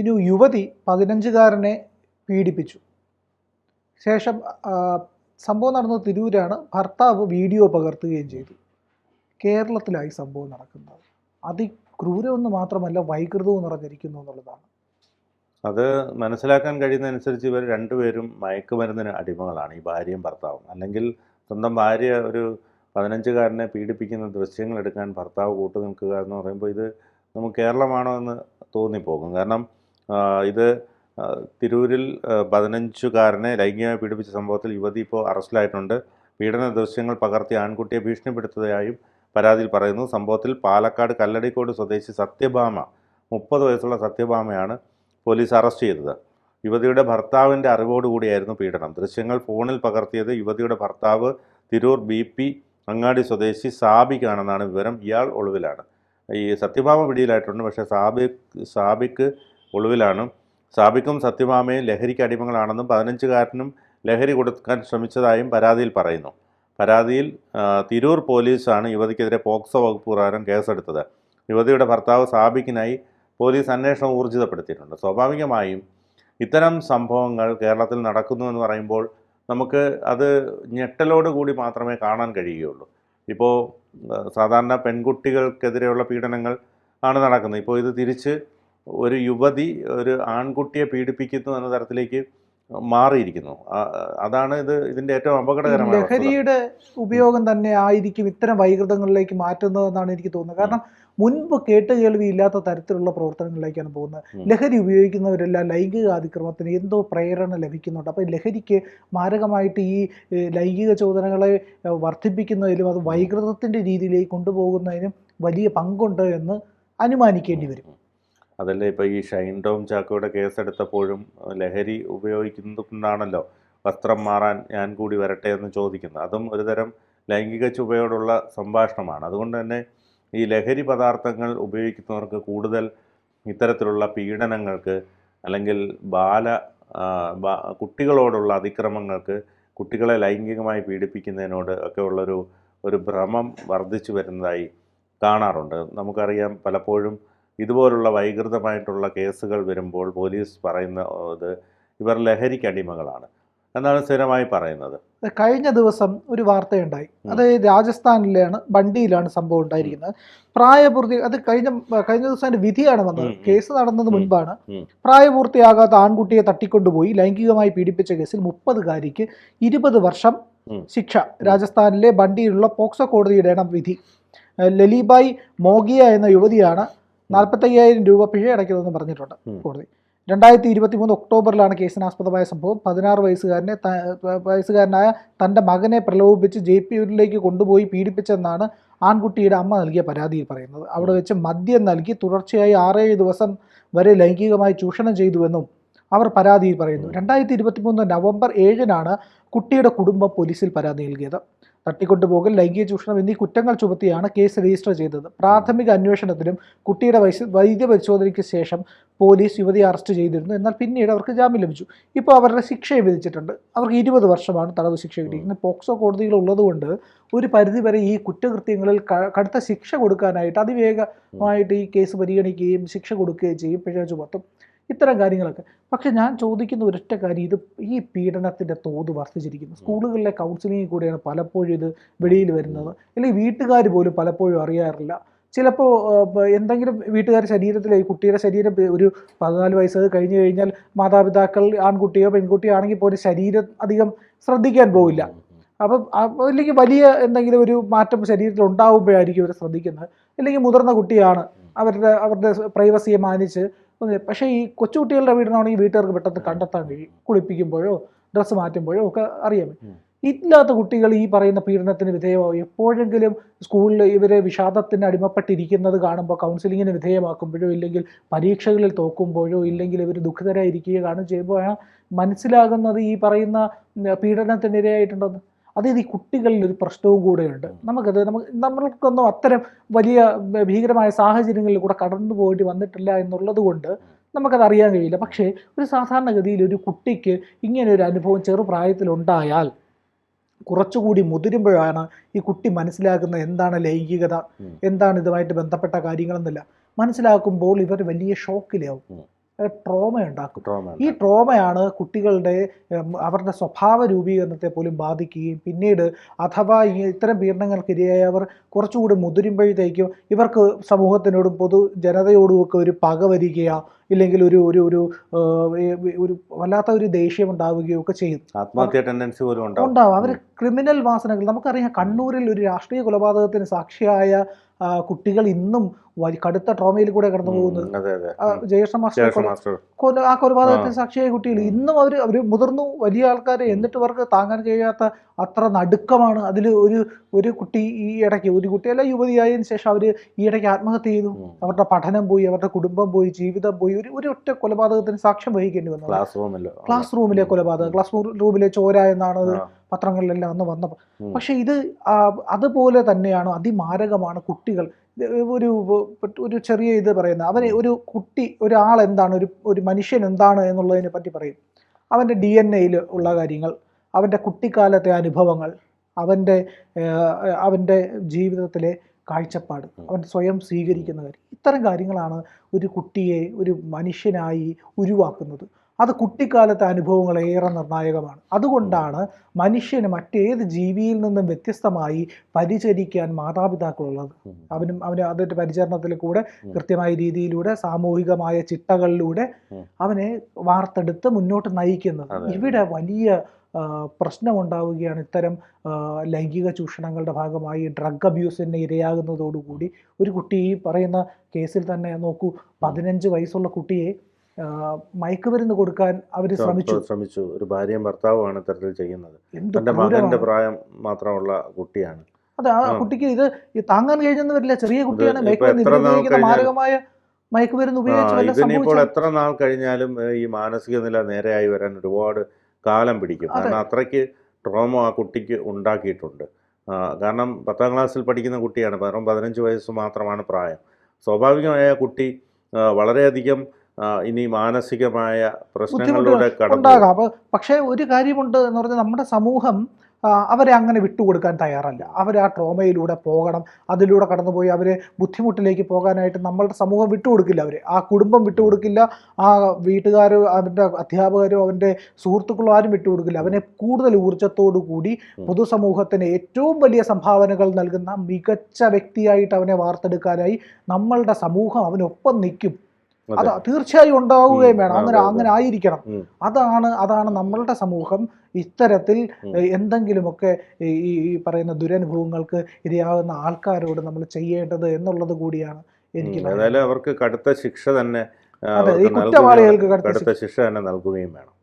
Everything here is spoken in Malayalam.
പിന്നെ യുവതി പതിനഞ്ചുകാരനെ പീഡിപ്പിച്ചു. ശേഷം സംഭവം നടന്നത് തിരൂരാണ്. ഭർത്താവ് വീഡിയോ പകർത്തുകയും ചെയ്തു. കേരളത്തിലായി സംഭവം നടക്കുന്നത്. അതിക്രൂരമെന്ന് മാത്രമല്ല വൈകൃതവും നിറഞ്ഞിരിക്കുന്നു എന്നുള്ളതാണ്. അത് മനസ്സിലാക്കാൻ കഴിയുന്നതനുസരിച്ച് ഇവർ രണ്ടുപേരും മയക്കുമരുന്നിന് അടിമകളാണ്. ഈ ഭാര്യയും ഭർത്താവും. അല്ലെങ്കിൽ സ്വന്തം ഭാര്യ ഒരു പതിനഞ്ചുകാരനെ പീഡിപ്പിക്കുന്ന ദൃശ്യങ്ങൾ എടുക്കാൻ ഭർത്താവ് കൂട്ടു നിൽക്കുക എന്ന് പറയുമ്പോൾ ഇത് നമുക്ക് കേരളമാണോ എന്ന് തോന്നിപ്പോകും. കാരണം ഇത് തിരൂരിൽ പതിനഞ്ചുകാരനെ ലൈംഗികമായി പീഡിപ്പിച്ച സംഭവത്തിൽ യുവതി ഇപ്പോൾ അറസ്റ്റിലായിട്ടുണ്ട്. പീഡന ദൃശ്യങ്ങൾ പകർത്തി ആൺകുട്ടിയെ ഭീഷണിപ്പെടുത്തതായും പരാതിയിൽ പറയുന്നു. സംഭവത്തിൽ പാലക്കാട് കല്ലടിക്കോട് സ്വദേശി സത്യഭാമ മുപ്പത് വയസ്സുള്ള സത്യഭാമയാണ് പോലീസ് അറസ്റ്റ് ചെയ്തത്. യുവതിയുടെ ഭർത്താവിന്റെ അറിവോടുകൂടിയായിരുന്നു പീഡനം. ദൃശ്യങ്ങൾ ഫോണിൽ പകർത്തിയത് യുവതിയുടെ ഭർത്താവ് തിരൂർ ബി പി അങ്ങാടി സ്വദേശി സാബിക്കാണെന്നാണ് വിവരം. ഇയാൾ ഒളിവിലാണ്. ഈ സത്യഭാമ പിടിയിലായിട്ടുണ്ട്. പക്ഷേ സാബിക് സാബിക്ക് ഒളിവിലാണ്. സാബിക്കും സത്യഭാമയും ലഹരിക്ക് അടിമകളാണെന്നും പതിനഞ്ചുകാരനും ലഹരി കൊടുക്കാൻ ശ്രമിച്ചതായും പരാതിയിൽ പറയുന്നു. പരാതിയിൽ തിരൂർ പോലീസാണ് യുവതിക്കെതിരെ പോക്സോ വകുപ്പ് പ്രകാരം കേസെടുത്തത്. യുവതിയുടെ ഭർത്താവ് സാബിക്കിനായി പോലീസ് അന്വേഷണം ഊർജിതപ്പെടുത്തിയിട്ടുണ്ട്. സ്വാഭാവികമായും ഇത്തരം സംഭവങ്ങൾ കേരളത്തിൽ നടക്കുന്നു എന്ന് പറയുമ്പോൾ നമുക്ക് അത് ഞെട്ടലോട് കൂടി മാത്രമേ കാണാൻ കഴിയുകയുള്ളൂ. ഇപ്പോൾ സാധാരണ പെൺകുട്ടികൾക്കെതിരെയുള്ള പീഡനങ്ങൾ ആണ് നടക്കുന്നത്. ഇപ്പോൾ ഇത് തിരിച്ച് ഒരു യുവതി ഒരു ആൺകുട്ടിയെ പീഡിപ്പിക്കുന്നു എന്ന തരത്തിലേക്ക് മാറിയിരിക്കുന്നു. അതാണ് ഇത് ഇതിന്റെ ഏറ്റവും അപകടകരമായ. ലഹരിയുടെ ഉപയോഗം തന്നെ ആയിരിക്കും ഇത്തരം വൈകൃതങ്ങളിലേക്ക് മാറ്റുന്നതെന്നാണ് എനിക്ക് തോന്നുന്നത്. കാരണം മുൻപ് കേട്ട് കേൾവി ഇല്ലാത്ത തരത്തിലുള്ള പ്രവർത്തനങ്ങളിലേക്കാണ് പോകുന്നത്. ലഹരി ഉപയോഗിക്കുന്നവരെല്ലാം ലൈംഗിക അതിക്രമത്തിന് എന്തോ പ്രേരണ ലഭിക്കുന്നുണ്ട്. അപ്പോൾ ലഹരിക്ക് മാരകമായിട്ട് ഈ ലൈംഗിക ചോദനകളെ വർദ്ധിപ്പിക്കുന്നതിലും അത് വൈകൃതത്തിന്റെ രീതിയിലേക്ക് കൊണ്ടുപോകുന്നതിനും വലിയ പങ്കുണ്ട് എന്ന് അനുമാനിക്കേണ്ടി വരും. അതല്ലേ ഇപ്പോൾ ഈ ഷൈൻ ടോം ചാക്കോയുടെ കേസെടുത്തപ്പോഴും ലഹരി ഉപയോഗിക്കുന്നത് കൊണ്ടാണല്ലോ വസ്ത്രം മാറാൻ ഞാൻ കൂടി വരട്ടെ എന്ന് ചോദിക്കുന്നത്. അതും ഒരുതരം ലൈംഗിക ചുവയോടുള്ള സംഭാഷണമാണ്. അതുകൊണ്ട് തന്നെ ഈ ലഹരി പദാർത്ഥങ്ങൾ ഉപയോഗിക്കുന്നവർക്ക് കൂടുതൽ ഇത്തരത്തിലുള്ള പീഡനങ്ങൾക്ക് അല്ലെങ്കിൽ ബാല കുട്ടികളോടുള്ള അതിക്രമങ്ങൾക്ക് കുട്ടികളെ ലൈംഗികമായി പീഡിപ്പിക്കുന്നതിനോട് ഒക്കെ ഉള്ളൊരു ഒരു ഭ്രമം വർദ്ധിച്ചു വരുന്നതായി കാണാറുണ്ട്. നമുക്കറിയാം പലപ്പോഴും ഇതുപോലുള്ള വൈകൃതമായിട്ടുള്ള കേസുകൾ വരുമ്പോൾ പോലീസ് പറയുന്ന ഇത് ഇവർ ലഹരിക്ക് അടിമകളാണ്. എന്നാണ് സ്ഥിരമായി പറയുന്നത്. കഴിഞ്ഞ ദിവസം ഒരു വാർത്തയുണ്ടായി. അതായത് അത് രാജസ്ഥാനിലാണ് ബണ്ടിയിലാണ് സംഭവം ഉണ്ടായിരിക്കുന്നത്. പ്രായപൂർത്തി അത് കഴിഞ്ഞ കഴിഞ്ഞ ദിവസം അതിന്റെ വിധിയാണ് വന്നത്. കേസ് നടന്നത് മുൻപാണ്. പ്രായപൂർത്തിയാകാത്ത ആൺകുട്ടിയെ തട്ടിക്കൊണ്ടുപോയി. ലൈംഗികമായി പീഡിപ്പിച്ച കേസിൽ മുപ്പതുകാരിക്ക് ഇരുപത് വർഷം ശിക്ഷ. രാജസ്ഥാനിലെ ബണ്ടിയിലുള്ള പോക്സോ കോടതിയുടെ വിധി. ലലിബായ് മോഗിയ എന്ന യുവതിയാണ് നാൽപ്പത്തയ്യായിരം രൂപ പിഴ അടയ്ക്കുന്നതെന്ന് പറഞ്ഞിട്ടുണ്ട് കോടതി. രണ്ടായിരത്തി ഇരുപത്തി മൂന്ന് ഒക്ടോബറിലാണ് കേസിനാസ്പദമായ സംഭവം. പതിനാറ് വയസ്സുകാരനെ വയസ്സുകാരനായ തന്റെ മകനെ പ്രലോഭിപ്പിച്ച് ജെ പി യൂരിലേക്ക് കൊണ്ടുപോയി പീഡിപ്പിച്ചെന്നാണ് ആൺകുട്ടിയുടെ അമ്മ നൽകിയ പരാതിയിൽ പറയുന്നത്. അവിടെ വെച്ച് മദ്യം നൽകി തുടർച്ചയായി ആറേഴ് ദിവസം വരെ ലൈംഗികമായി ചൂഷണം ചെയ്തുവെന്നും അവർ പരാതി പറയുന്നു. രണ്ടായിരത്തി ഇരുപത്തി മൂന്ന് നവംബർ ഏഴിനാണ് കുട്ടിയുടെ കുടുംബം പോലീസിൽ പരാതി നൽകിയത്. തട്ടിക്കൊണ്ടുപോകൽ ലൈംഗിക ചൂഷണം എന്നീ കുറ്റങ്ങൾ ചുമത്തിയാണ് കേസ് രജിസ്റ്റർ ചെയ്തത്. പ്രാഥമിക അന്വേഷണത്തിലും കുട്ടിയുടെ വയസ്സ് വൈദ്യ പരിശോധനയ്ക്ക് ശേഷം പോലീസ് യുവതിയെ അറസ്റ്റ് ചെയ്തിരുന്നു. എന്നാൽ പിന്നീട് അവർക്ക് ജാമ്യം ലഭിച്ചു. ഇപ്പോൾ അവരുടെ ശിക്ഷയെ വിധിച്ചിട്ടുണ്ട്. അവർക്ക് ഇരുപത് വർഷമാണ് തടവ് ശിക്ഷ കിട്ടിയിരിക്കുന്നത് പോക്സോ കോടതികൾ ഉള്ളതുകൊണ്ട് ഒരു പരിധിവരെ ഈ കുറ്റകൃത്യങ്ങളിൽ കടുത്ത ശിക്ഷ കൊടുക്കാനായിട്ട് അതിവേഗമായിട്ട് ഈ കേസ് പരിഗണിക്കുകയും ശിക്ഷ കൊടുക്കുകയും ചെയ്യും പിഴ ചുമത്തും. ഇത്തരം കാര്യങ്ങളൊക്കെ. പക്ഷെ ഞാൻ ചോദിക്കുന്ന ഒരൊറ്റ കാര്യം ഇത് ഈ പീഡനത്തിന്റെ തോത് വർദ്ധിച്ചിരിക്കുന്നു. സ്കൂളുകളിലെ കൗൺസിലിംഗിൽ കൂടെയാണ് പലപ്പോഴും ഇത് വെളിയിൽ വരുന്നത്. അല്ലെങ്കിൽ വീട്ടുകാർ പോലും പലപ്പോഴും അറിയാറില്ല. ചിലപ്പോൾ എന്തെങ്കിലും വീട്ടുകാർ ശരീരത്തിലെ ഈ കുട്ടിയുടെ ശരീരം ഒരു പതിനാല് വയസ്സ് കഴിഞ്ഞു കഴിഞ്ഞാൽ മാതാപിതാക്കൾ ആൺകുട്ടിയോ പെൺകുട്ടിയോ ആണെങ്കിൽ പോലും ശരീരം അധികം ശ്രദ്ധിക്കാൻ പോവില്ല. അപ്പം അല്ലെങ്കിൽ വലിയ എന്തെങ്കിലും ഒരു മാറ്റം ശരീരത്തിൽ ഉണ്ടാവുമ്പോഴായിരിക്കും ഇവർ ശ്രദ്ധിക്കുന്നത്. അല്ലെങ്കിൽ മുതിർന്ന കുട്ടിയാണ് അവരുടെ അവരുടെ പ്രൈവസിയെ മാനിച്ച് പക്ഷേ ഈ കൊച്ചുകുട്ടികളുടെ വീടിനാണെങ്കിൽ വീട്ടുകാർക്ക് പെട്ടെന്ന് കണ്ടെത്താൻ കഴിയും. കുളിപ്പിക്കുമ്പോഴോ ഡ്രസ്സ് മാറ്റുമ്പോഴോ ഒക്കെ അറിയാം ഇല്ലാത്ത കുട്ടികൾ ഈ പറയുന്ന പീഡനത്തിന് വിധേയമാവും. എപ്പോഴെങ്കിലും സ്കൂളിൽ ഇവരെ വിഷാദത്തിന് അടിമപ്പെട്ടിരിക്കുന്നത് കാണുമ്പോൾ കൗൺസിലിങ്ങിന് വിധേയമാക്കുമ്പോഴോ ഇല്ലെങ്കിൽ പരീക്ഷകളിൽ തോക്കുമ്പോഴോ ഇല്ലെങ്കിൽ ഇവർ ദുഃഖിതരായിരിക്കുകയോ കാണും ചെയ്യുമ്പോഴാണ് മനസ്സിലാകുന്നത് ഈ പറയുന്ന പീഡനത്തിനിരയായിട്ടുണ്ടെന്ന് അതായത് ഈ കുട്ടികളിൽ ഒരു പ്രശ്നവും കൂടെയുണ്ട്. നമുക്കത് നമുക്ക് നമ്മൾക്കൊന്നും അത്തരം വലിയ ഭീകരമായ സാഹചര്യങ്ങളിൽ കൂടെ കടന്നു പോയിട്ട് വന്നിട്ടില്ല എന്നുള്ളത് കൊണ്ട് നമുക്കത് അറിയാൻ കഴിയില്ല. പക്ഷേ ഒരു സാധാരണഗതിയിൽ ഒരു കുട്ടിക്ക് ഇങ്ങനെ ഒരു അനുഭവം ചെറുപ്രായത്തിലുണ്ടായാൽ കുറച്ചുകൂടി മുതിരുമ്പോഴാണ് ഈ കുട്ടി മനസ്സിലാക്കുന്നത് എന്താണ് ലൈംഗികത എന്താണ് ഇതുമായിട്ട് ബന്ധപ്പെട്ട കാര്യങ്ങളെന്നില്ല. മനസ്സിലാക്കുമ്പോൾ ഇവർ വലിയ ഷോക്കിലാവും. ട്രോമ ഉണ്ടാക്കും ഈ ട്രോമയാണ് കുട്ടികളുടെ അവരുടെ സ്വഭാവ രൂപീകരണത്തെ പോലും ബാധിക്കുകയും പിന്നീട് അഥവാ ഇത്തരം പീഡനങ്ങൾക്കിരയായി അവർ കുറച്ചുകൂടി മുതിരുമ്പോഴത്തേക്കും ഇവർക്ക് സമൂഹത്തിനോടും പൊതു ജനതയോടും ഒക്കെ ഒരു പക വരികയോ. ഇല്ലെങ്കിൽ ഒരു ഒരു ഒരു ഒരു വല്ലാത്ത ഒരു ദേഷ്യം ഉണ്ടാവുകയോ ഒക്കെ ചെയ്യും. ആത്മഹത്യ ടെൻഡൻസി പോലും ഉണ്ടാവും. അവർ ക്രിമിനൽ വാസനകൾ നമുക്കറിയാം കണ്ണൂരിൽ ഒരു രാഷ്ട്രീയ കൊലപാതകത്തിന് സാക്ഷിയായ കുട്ടികൾ ഇന്നും കടുത്ത ട്രോമയിൽ കൂടെ കടന്നു പോകുന്നത് ജയകൃഷ്ണ മാസ്റ്റർ കൊല- ആ കൊലപാതകത്തിന് സാക്ഷിയായ കുട്ടികൾ ഇന്നും അവർ അവർ മുതിർന്നു വലിയ ആൾക്കാരെ എന്നിട്ട് അവർക്ക് താങ്ങാൻ കഴിയാത്ത അത്ര നടുക്കമാണ് അതിൽ ഒരു ഒരു കുട്ടി ഈ ഇടയ്ക്ക്. ഒരു കുട്ടിയല്ല യുവതിയായതിനു ശേഷം അവർ ഈ ഇടയ്ക്ക് ആത്മഹത്യ ചെയ്തു. അവരുടെ പഠനം പോയി അവരുടെ കുടുംബം പോയി ജീവിതം പോയി. ഒരു ഒരു ഒറ്റ കൊലപാതകത്തിന് സാക്ഷ്യം വഹിക്കേണ്ടി വന്നു. ക്ലാസ് റൂമിലോ ക്ലാസ് റൂമിലെ കൊലപാതകം. ക്ലാസ് റൂമിലെ ചോര എന്നാണ്. പത്രങ്ങളിലെല്ലാം അന്ന് വന്നപ്പോൾ പക്ഷെ ഇത് അതുപോലെ തന്നെയാണ് അതിമാരകമാണ് കുട്ടികൾ. ഒരു ഒരു ചെറിയ ഇത് പറയുന്നത് അവനെ ഒരു കുട്ടി ഒരാൾ എന്താണ് ഒരു ഒരു മനുഷ്യൻ എന്താണ് എന്നുള്ളതിനെ പറ്റി പറയും. അവന്റെ ഡി എൻ എയിൽ ഉള്ള കാര്യങ്ങൾ അവന്റെ കുട്ടിക്കാലത്തെ അനുഭവങ്ങൾ അവന്റെ അവന്റെ ജീവിതത്തിലെ കാഴ്ചപ്പാട് അവൻ സ്വയം സ്വീകരിക്കുന്ന കാര്യം. ഇത്തരം കാര്യങ്ങളാണ് ഒരു കുട്ടിയെ ഒരു മനുഷ്യനായി ഉരുവാക്കുന്നത്. അത് കുട്ടിക്കാലത്തെ അനുഭവങ്ങൾ ഏറെ നിർണായകമാണ്. അതുകൊണ്ടാണ് മനുഷ്യന് മറ്റേത് ജീവിയിൽ നിന്നും വ്യത്യസ്തമായി പരിചരിക്കാൻ മാതാപിതാക്കളുള്ളത്. അവനും അവന് അതിന്റെ പരിചരണത്തിൽ കൂടെ. കൃത്യമായ രീതിയിലൂടെ സാമൂഹികമായ ചിട്ടകളിലൂടെ അവനെ വാർത്തെടുത്ത് മുന്നോട്ട് നയിക്കുന്നത്. ഇവിടെ വലിയ പ്രശ്നമുണ്ടാവുകയാണ് ഇത്തരം ലൈംഗിക ചൂഷണങ്ങളുടെ ഭാഗമായി ഡ്രഗ് അബ്യൂസിന് ഇരയാകുന്നതോടുകൂടി. ഒരു കുട്ടി ഈ പറയുന്ന കേസിൽ തന്നെ നോക്കൂ പതിനഞ്ച് വയസ്സുള്ള കുട്ടിയെ മയക്കുമരുന്ന് കൊടുക്കാൻ അവർ ശ്രമിച്ചു. ശ്രമിച്ചു. ഒരു ഭാര്യയും ഭർത്താവുമാണ് ഇത്തരത്തിൽ ചെയ്യുന്നത്. തന്റെ മകന്റെ പ്രായം മാത്രമുള്ള കുട്ടിയാണ്. അതെ ആ. കുട്ടിക്ക് ഇത് താങ്ങാൻ കഴിഞ്ഞെന്ന് വരില്ല ചെറിയ കുട്ടിയാണ്. മയക്കുമരുന്ന് മാരകമായ മയക്കുമരുന്ന് ഉപയോഗിച്ച് എത്ര നാൾ കഴിഞ്ഞാലും ഈ മാനസിക നില നേരെയായി വരാൻ ഒരുപാട് കാലം പിടിക്കും. കാരണം അത്രയ്ക്ക് ട്രോമ ആ കുട്ടിക്ക് ഉണ്ടാക്കിയിട്ടുണ്ട്. കാരണം പത്താം ക്ലാസ്സിൽ പഠിക്കുന്ന കുട്ടിയാണ്. വെറും പതിനഞ്ച് വയസ്സ് മാത്രമാണ് പ്രായം. സ്വാഭാവികമായ കുട്ടി വളരെയധികം ഇനി മാനസികമായ പ്രശ്നങ്ങളിലൂടെ ഉണ്ടാകാം. പക്ഷേ ഒരു കാര്യമുണ്ട് എന്ന് പറഞ്ഞാൽ നമ്മുടെ സമൂഹം അവരെ അങ്ങനെ വിട്ടുകൊടുക്കാൻ തയ്യാറല്ല. അവർ ആ ട്രോമയിലൂടെ പോകണം അതിലൂടെ കടന്നുപോയി അവരെ ബുദ്ധിമുട്ടിലേക്ക് പോകാനായിട്ട് നമ്മളുടെ സമൂഹം വിട്ടുകൊടുക്കില്ല അവരെ. ആ കുടുംബം വിട്ടുകൊടുക്കില്ല ആ വീട്ടുകാരോ അവന്റെ അധ്യാപകരോ അവന്റെ സുഹൃത്തുക്കളോ ആരും വിട്ടുകൊടുക്കില്ല. അവനെ കൂടുതൽ ഊർജത്തോടു കൂടി. പൊതുസമൂഹത്തിന് ഏറ്റവും വലിയ സംഭാവനകൾ നൽകുന്ന മികച്ച വ്യക്തിയായിട്ട് അവനെ വാർത്തെടുക്കാനായി നമ്മളുടെ സമൂഹം അവനൊപ്പം നിൽക്കും. അത്. തീർച്ചയായും ഉണ്ടാവുകയും വേണം. അങ്ങനെ അങ്ങനെ ആയിരിക്കണം. അതാണ് അതാണ് നമ്മളുടെ സമൂഹം ഇത്തരത്തിൽ എന്തെങ്കിലുമൊക്കെ ഈ പറയുന്ന ദുരനുഭവങ്ങൾക്ക് ഇരയാകുന്ന ആൾക്കാരോട് നമ്മൾ ചെയ്യേണ്ടത് എന്നുള്ളത് കൂടിയാണ് എനിക്ക്. അവർക്ക് കടുത്ത ശിക്ഷ തന്നെ കടുത്ത ശിക്ഷ തന്നെ നൽകുകയും വേണം.